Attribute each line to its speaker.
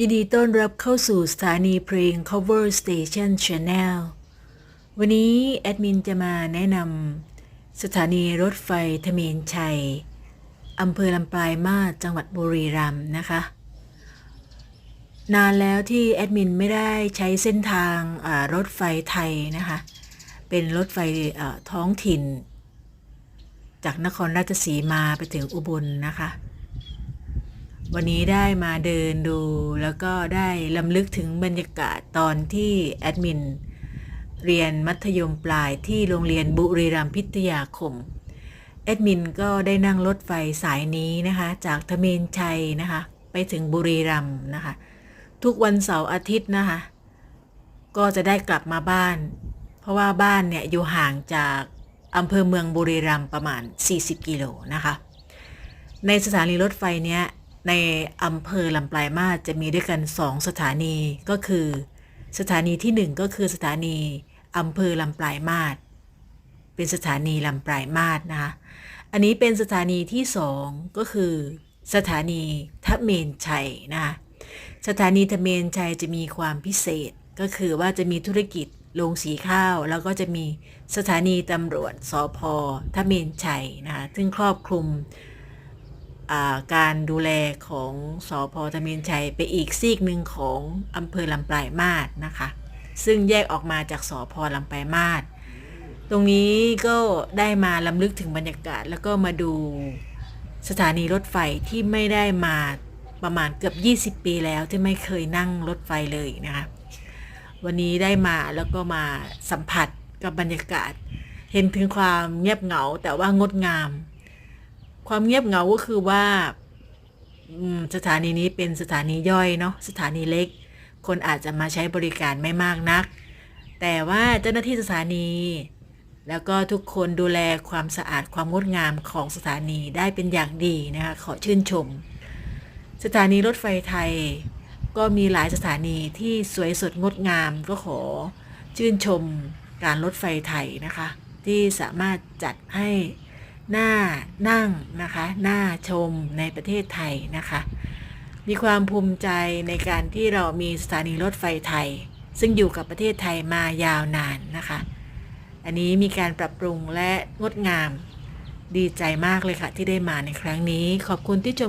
Speaker 1: ยินดีต้อนรับเข้าสู่สถานีเพลง Cover Station Channel วันนี้แอดมินจะมาแนะนำสถานีรถไฟทเมนชัยอำเภอลำปลายมาศจังหวัดบุรีรัมย์นะคะ นานแล้วที่แอดมินไม่ได้ใช้เส้นทางรถไฟไทยนะคะ เป็นรถไฟท้องถิ่น จากนครราชสีมาไปถึงอุบลนะคะ วันนี้ได้มาเดินดูแล้วก็ได้ลำลึกถึงบรรยากาศตอนที่แอดมินเรียนมัธยมปลายที่โรงเรียนบุรีรัมย์พิทยาคม แอดมินก็ได้นั่งรถไฟสายนี้นะคะ จากทเมนชัยนะคะ ไปถึงบุรีรัมย์นะคะ ทุกวันเสาร์อาทิตย์นะคะ ก็จะได้กลับมาบ้าน เพราะว่าบ้านเนี่ยอยู่ห่างจากอำเภอเมืองบุรีรัมย์ประมาณ 40 กิโลนะคะ ในสถานีรถไฟเนี้ย ในอำเภอลำปลายมาศจะมีด้วยกัน 2 สถานีก็คือ สถานีที่ 1 ก็คือสถานีอำเภอลำปลายมาศเป็นสถานีลำปลายมาศนะคะอันนี้เป็นสถานีที่ 2 ก็คือ สถานีทะเมนชัยนะคะสถานีทะเมนชัยจะมีความพิเศษก็คือว่าจะมีธุรกิจโรงสีข้าว แล้วก็จะมีสถานีตำรวจสอพอทะเมนชัยนะคะซึ่งครอบคลุม การดูแลของสอพอทะเมียนชัยไปอีกซีกหนึ่งของอำเภอลำปลายมาศนะคะ ซึ่งแยกออกมาจากสอพอลำปลายมาศตรงนี้ก็ได้มาลำลึกถึงบรรยากาศ แล้วก็มาดูสถานีรถไฟที่ไม่ได้มาประมาณเกือบ 20 ปีแล้วที่ไม่เคยนั่งรถไฟเลยนะคะวันนี้ได้มาแล้วก็มาสัมผัสกับบรรยากาศ เห็นถึงความเงียบเหงาแต่ว่างดงาม ความเงียบเหงาก็คือว่าสถานีนี้เป็นสถานีย่อยเนาะสถานีเล็ก คนอาจจะมาใช้บริการไม่มากนัก แต่ว่าเจ้าหน้าที่สถานี แล้วก็ทุกคนดูแลความสะอาดความงดงามของสถานีได้เป็นอย่างดีนะคะขอชื่นชม สถานีรถไฟไทย ก็มีหลายสถานีที่สวยสดงดงามก็ขอชื่นชมการรถไฟไทยนะคะ ที่สามารถจัดให้ หน้านั่งนะคะหน้าชมในประเทศไทยนะคะ มีความภูมิใจในการที่เรามีสถานีรถไฟไทย ซึ่งอยู่กับประเทศไทยมายาวนานนะคะ อันนี้มีการปรับปรุงและงดงามดีใจมากเลยค่ะที่ได้มาในครั้งนี้ขอบคุณที่ชม